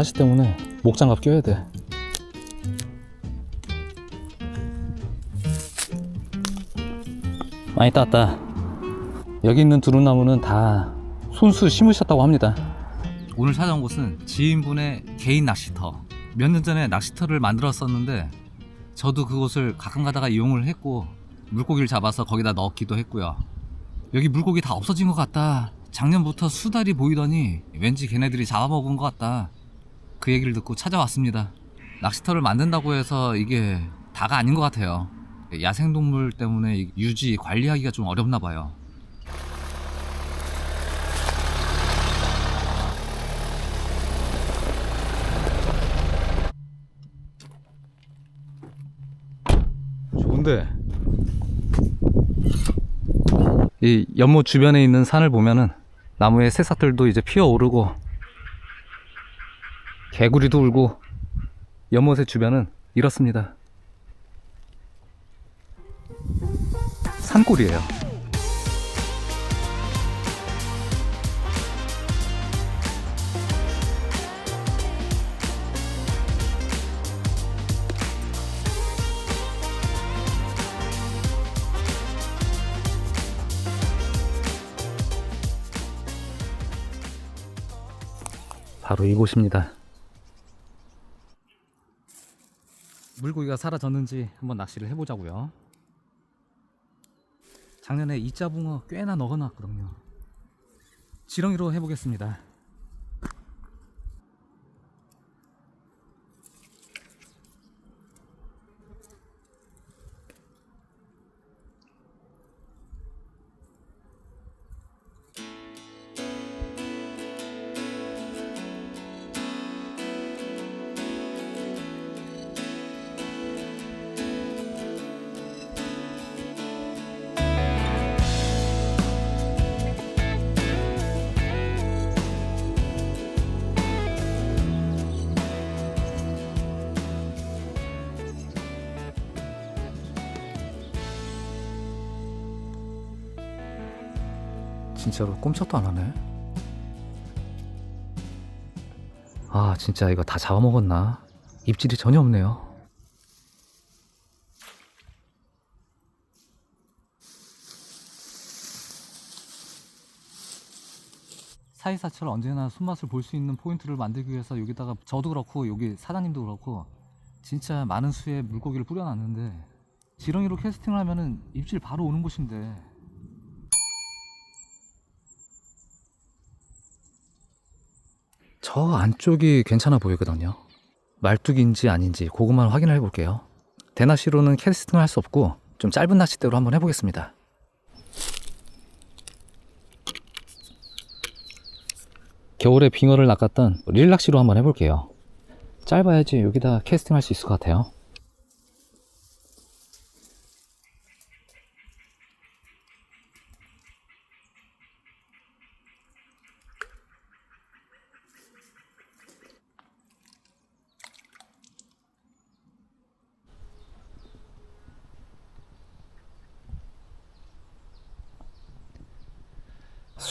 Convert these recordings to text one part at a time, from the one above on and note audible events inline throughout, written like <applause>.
가시 때문에 목장갑 껴야 돼. 많이 땄다. 여기 있는 두릅나무는 다 손수 심으셨다고 합니다. 오늘 찾아온 곳은 지인분의 개인 낚시터. 몇 년 전에 낚시터를 만들었었는데 저도 그곳을 가끔 가다가 이용을 했고 물고기를 잡아서 거기다 넣기도 했고요. 여기 물고기 다 없어진 것 같다. 작년부터 수달이 보이더니 왠지 걔네들이 잡아먹은 것 같다. 그 얘기를 듣고 찾아왔습니다. 낚시터를 만든다고 해서 이게 다가 아닌 것 같아요. 야생동물 때문에 유지, 관리하기가 좀 어렵나 봐요. 좋은데 이 연못 주변에 있는 산을 보면은 나무에 새싹들도 이제 피어오르고 개구리도 울고 연못의 주변은 이렇습니다. 산골이에요. 바로 이곳입니다 물고기가 사라졌는지 한번 낚시를 해보자고요. 작년에 이자 붕어 꽤나 넣어놨거든요. 지렁이로 해보겠습니다. 진짜로 꼼짝도 안 하네. 아 진짜 이거 다 잡아먹었나? 입질이 전혀 없네요. 사이사철 언제나 손맛을 볼 수 있는 포인트를 만들기 위해서 여기다가 저도 그렇고 여기 사장님도 그렇고 진짜 많은 수의 물고기를 뿌려놨는데 지렁이로 캐스팅을 하면은 입질 바로 오는 곳인데 저 안쪽이 괜찮아 보이거든요. 말뚝인지 아닌지 그것만 확인을 해볼게요. 대낚시로는 캐스팅을 할 수 없고 좀 짧은 낚싯대로 한번 해보겠습니다. 겨울에 빙어를 낚았던 릴낚시로 한번 해볼게요. 짧아야지 여기다 캐스팅할 수 있을 것 같아요.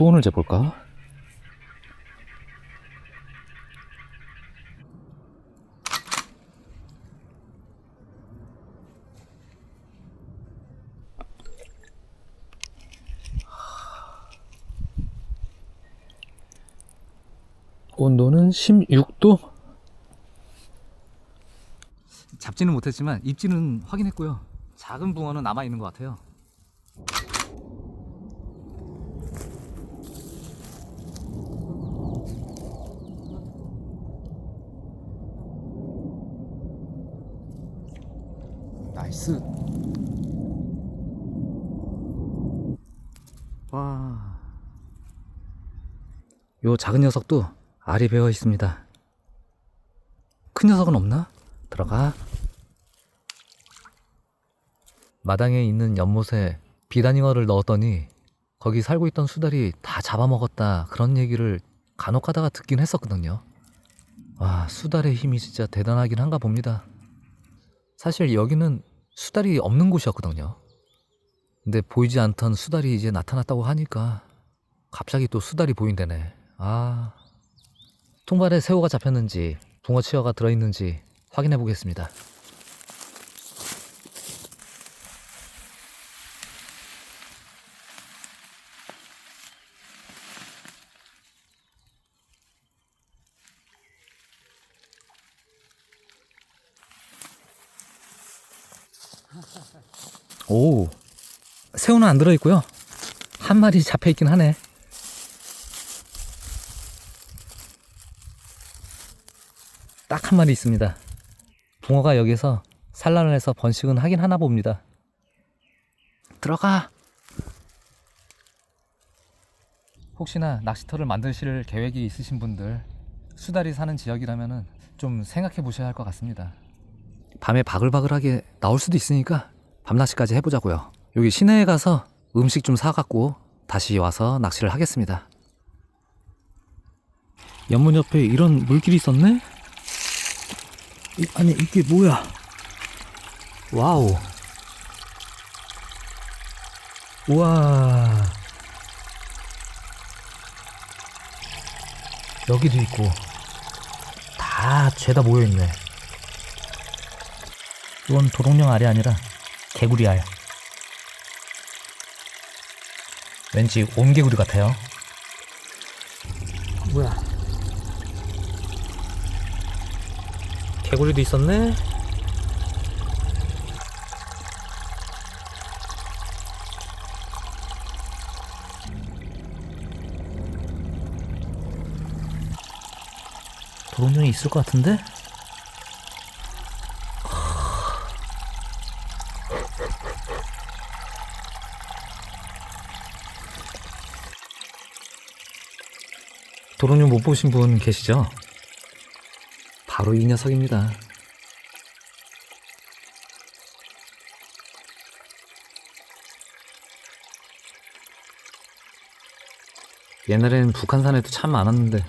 수온을 재볼까? 온도는 16도? 잡지는 못했지만 입질은 확인했고요. 작은 붕어는 남아 있는 것 같아요. 나이스. 와. 요 작은 녀석도 알이 배어 있습니다. 큰 녀석은 없나? 들어가. 마당에 있는 연못에 비단잉어를 넣었더니 거기 살고 있던 수달이 다 잡아먹었다 그런 얘기를 간혹 가다가 듣긴 했었거든요. 와, 수달의 힘이 진짜 대단하긴 한가 봅니다. 사실 여기는 수달이 없는 곳이었거든요. 근데 보이지 않던 수달이 이제 나타났다고 하니까 갑자기 또 수달이 보인다네. 아, 통발에 새우가 잡혔는지 붕어치어가 들어있는지 확인해 보겠습니다. 오, 새우는 안 들어있고요. 한 마리 잡혀있긴 하네. 딱 한 마리 있습니다. 붕어가 여기서 산란을 해서 번식은 하긴 하나 봅니다. 들어가! 혹시나 낚시터를 만드실 계획이 있으신 분들 수달이 사는 지역이라면 좀 생각해 보셔야 할 것 같습니다. 밤에 바글바글하게 나올 수도 있으니까 밤낚시까지 해보자고요. 여기 시내에 가서 음식 좀 사갖고 다시 와서 낚시를 하겠습니다. 연문 옆에 이런 물길이 있었네? 이- 아니 이게 뭐야? 와우. 우와. 여기도 있고 다 죄다 모여 있네. 이건 도롱뇽 알이 아니라 개구리 알. 왠지 온개구리 같아요. 뭐야? 개구리도 있었네. 도롱뇽이 있을 것 같은데? 못 보신 분 계시죠? 바로 이 녀석입니다. 옛날엔 북한산에도 참 많았는데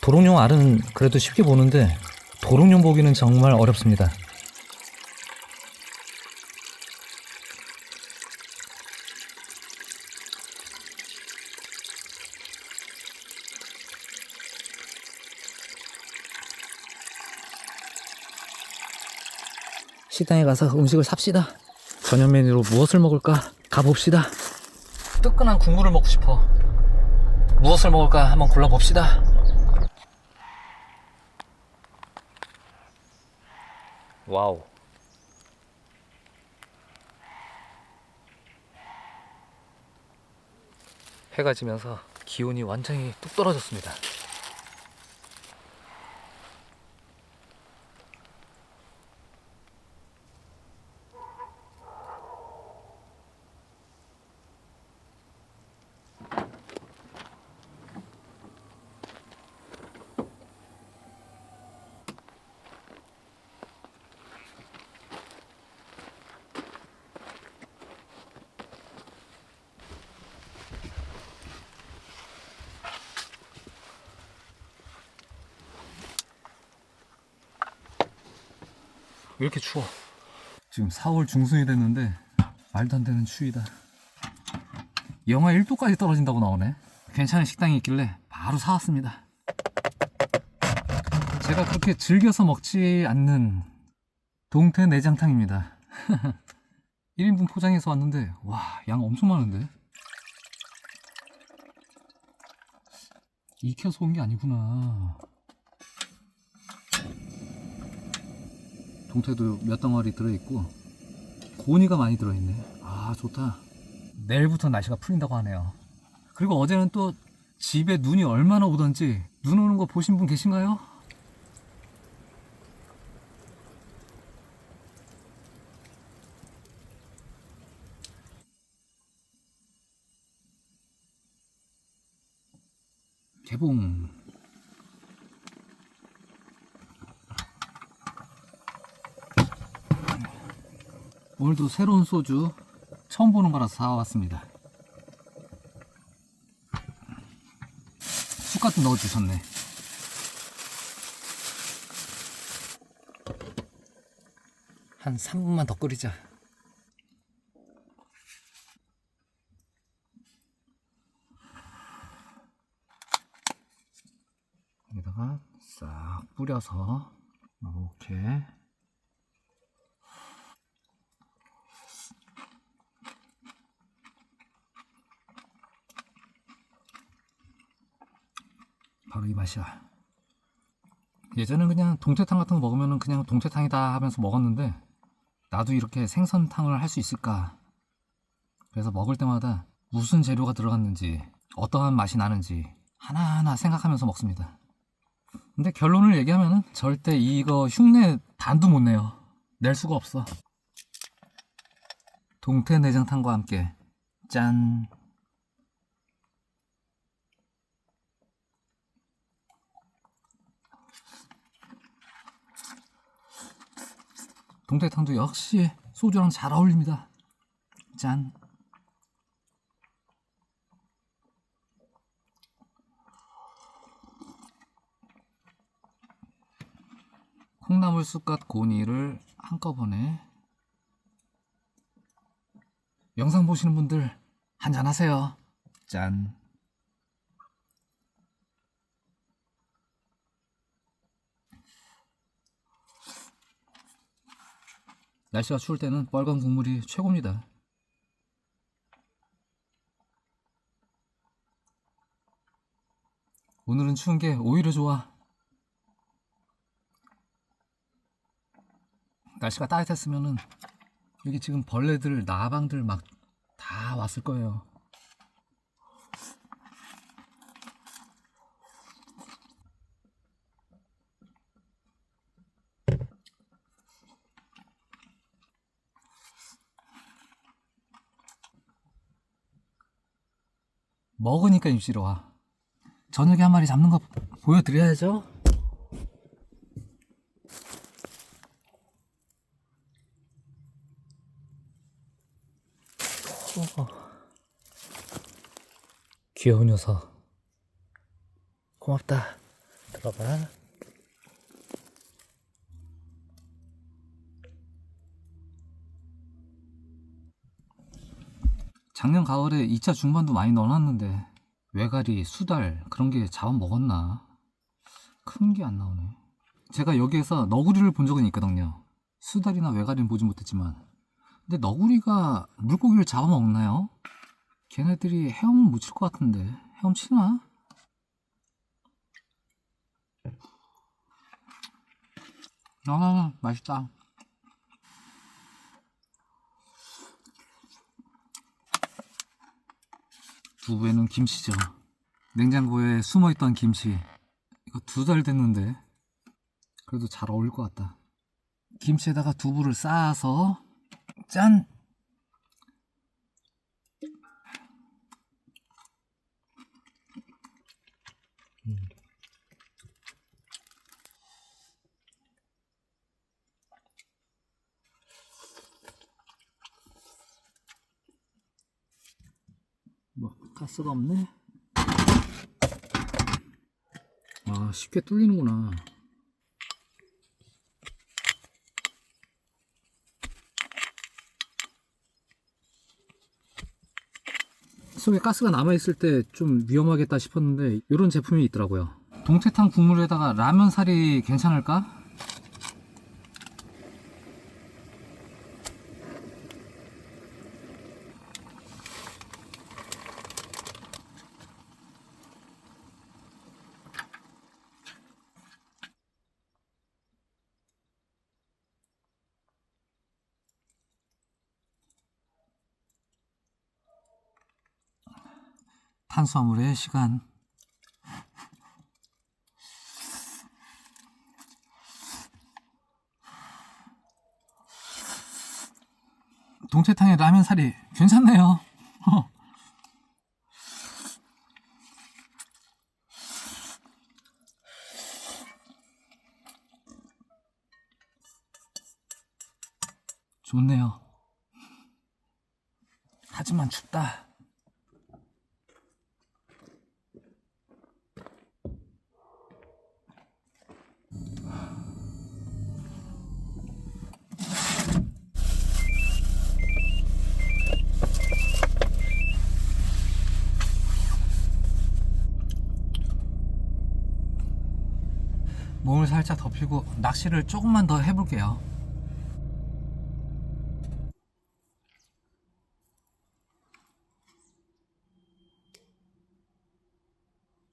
도롱뇽 알은 그래도 쉽게 보는데 도롱뇽 보기는 정말 어렵습니다. 식당에 가서 음식을 삽시다. 저녁 메뉴로 무엇을 먹을까? 가봅시다. 뜨끈한 국물을 먹고 싶어. 무엇을 먹을까 한번 골라봅시다. 와우. 해가 지면서 기온이 완전히 뚝 떨어졌습니다. 왜 이렇게 추워? 지금 4월 중순이 됐는데 말도 안 되는 추위다. 영하 1도까지 떨어진다고 나오네. 괜찮은 식당이 있길래 바로 사왔습니다. 제가 그렇게 즐겨서 먹지 않는 동태 내장탕입니다. <laughs> 1인분 포장해서 왔는데 와, 양 엄청 많은데? 익혀서 온 게 아니구나. 동태도 몇 덩어리 들어있고 고니가 많이 들어있네. 아 좋다. 내일부터 날씨가 풀린다고 하네요. 그리고 어제는 또 집에 눈이 얼마나 오던지 눈 오는 거 보신 분 계신가요? 개봉 오늘도 새로운 소주 처음 보는 거라서 사왔습니다. 쑥갓도 넣어주셨네. 한 3분만 더 끓이자. 뿌려서 이렇게 바로 이 맛이야. 예전엔 그냥 동태탕 같은 거 먹으면 그냥 동태탕이다 하면서 먹었는데 나도 이렇게 생선탕을 할 수 있을까? 그래서 먹을 때마다 무슨 재료가 들어갔는지 어떠한 맛이 나는지 하나하나 생각하면서 먹습니다. 근데 결론을 얘기하면 절대 이거 흉내 단도 못 내요. 낼 수가 없어. 동태 내장탕과 함께 짠. 동태탕도 역시 소주랑 잘 어울립니다. 짠. 콩나물 쑥갓 고니를 한꺼번에 영상 보시는 분들 한잔 하세요. 짠. 날씨가 추울 때는 빨간 국물이 최고입니다. 오늘은 추운 게 오히려 좋아. 날씨가 따뜻했으면은 여기 지금 벌레들, 나방들 막 다 왔을 거예요. 먹으니까 입시로 와. 저녁에 한 마리 잡는 거 보여드려야죠. 귀여운 녀석. 고맙다. 들어가. 작년 가을에 2차 중반도 많이 넣어놨는데 외가리, 수달 그런 게 잡아먹었나? 큰 게 안 나오네. 제가 여기에서 너구리를 본 적은 있거든요. 수달이나 외가리는 보지 못했지만 근데 너구리가 물고기를 잡아먹나요? 걔네들이 헤엄을 못칠 것 같은데 헤엄 치나? 아 맛있다 두부에는 김치죠. 냉장고에 숨어있던 김치 이거 두 달 됐는데 그래도 잘 어울릴 것 같다. 김치에다가 두부를 쌓아서 짠! 뭐 가스가 없네. 아 쉽게 뚫리는구나. 속에 가스가 남아있을 때 좀 위험하겠다 싶었는데 이런 제품이 있더라고요. 동태탕 국물에다가 라면 살이 괜찮을까? 탄수화물의 시간. 동태탕에 라면 살이 괜찮네요. 어. <laughs> 좋네요. 하지만 춥다. 몸을 살짝 덮이고 낚시를 조금만 더 해볼게요.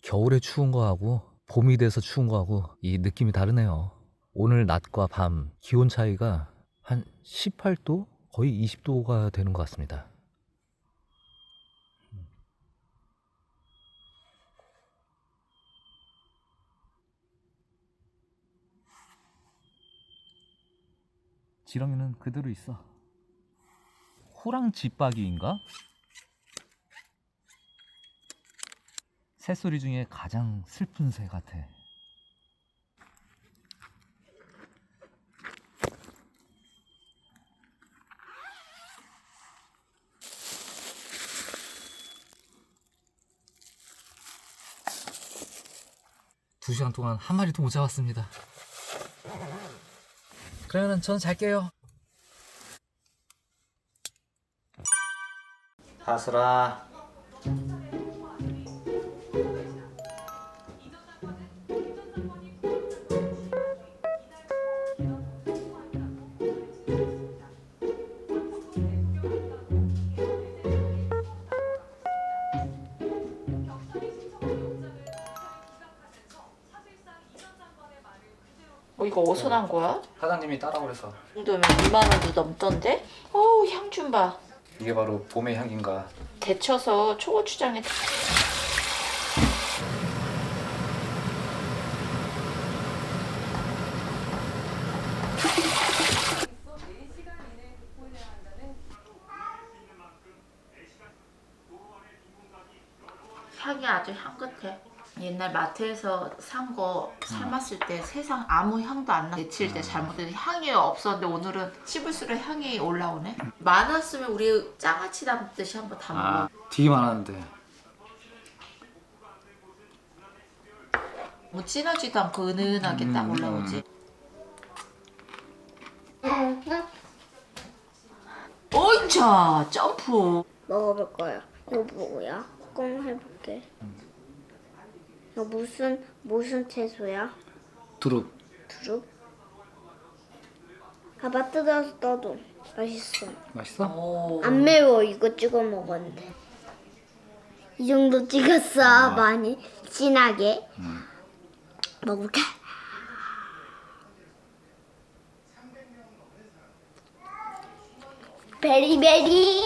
겨울에 추운 거하고 봄이 돼서 추운 거하고 이 느낌이 다르네요. 오늘 낮과 밤 기온 차이가 한 18도 거의 20도가 되는 것 같습니다. 지렁이는 그대로 있어. 호랑 집박이인가? 새소리 중에 가장 슬픈 새 같아. 두 시간 동안 한 마리도 못 잡았습니다. 그러면 저는 잘게요. 하슬아. 어, 이거 어디서 난 거야? 사장님이 따라고 그래서 이 정도면 2만 원도 넘던데? 어우 향 좀 봐. 이게 바로 봄의 향인가. 데쳐서 초고추장에 향이 아주 향긋해. 옛날 마트에서 산 거 삶았을 때 세상 아무 향도 안 나. 데칠 때 잘못해서 향이 없었는데 오늘은 씹을수록 향이 올라오네. 많았으면 우리 장아찌 담듯이 한번 담고. 아, 되게 많았는데. 뭐 진하지도 않고 은은하게 딱 올라오지. 어이차 점프. 먹어볼 거야. 이거 뭐야? 꽁 해볼게. 이거 무슨 무슨 채소야? 두릅. 두릅? 봐봐 뜯어서 떠도 맛있어. 맛있어? 오. 안 매워 이거 찍어 먹었는데. 이 정도 찍었어 많이 진하게. 먹을게. 베리베리.